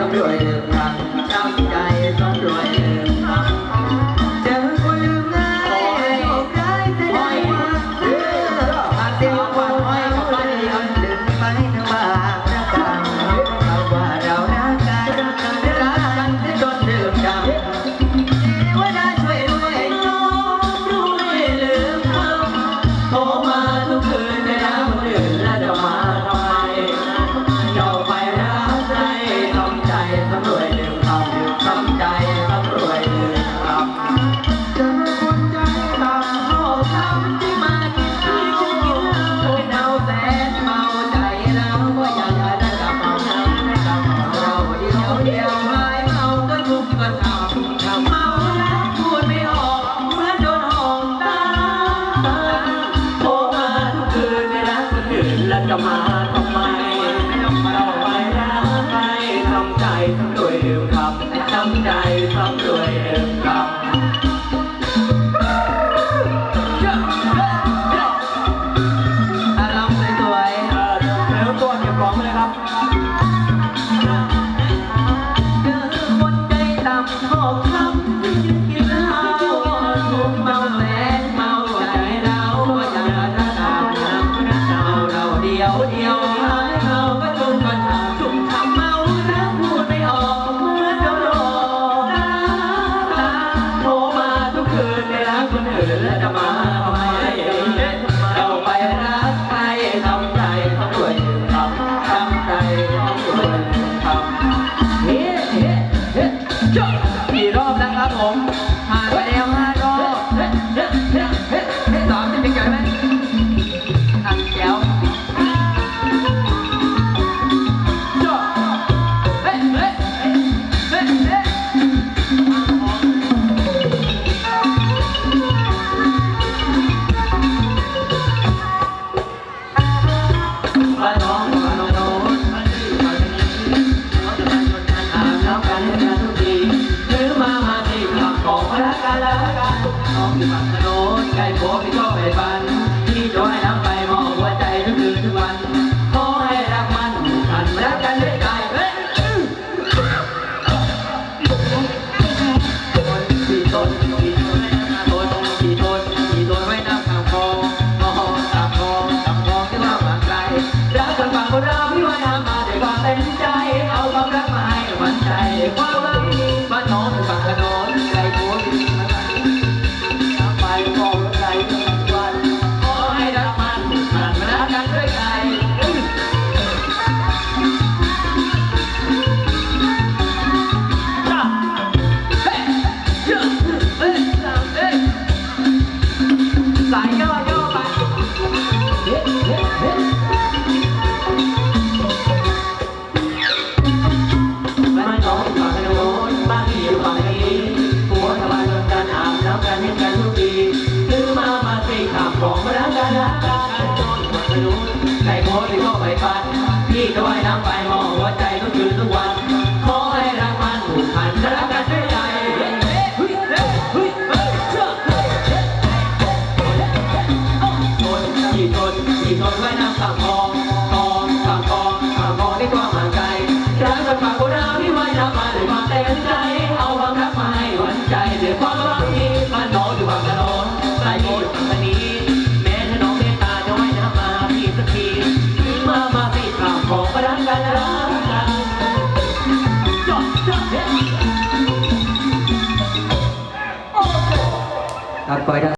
ทำด้วยกันำใจความรวย พี่รอบนะครับผม ไก่โบที่ก็ไปฟันที่จะให้น้ำ บองมาแล้วการ้ากการนอนกับสนุนใครโพสต์ก็ไม่ปันพี่ก็ว่ายน้ำไปมองหัวใจทุกคืนทุกวัน ขอให้รักมันผูกพันรักกันด้วยใจกี่คนกี่คนไว้น้ำตาพอ ตัดไปไ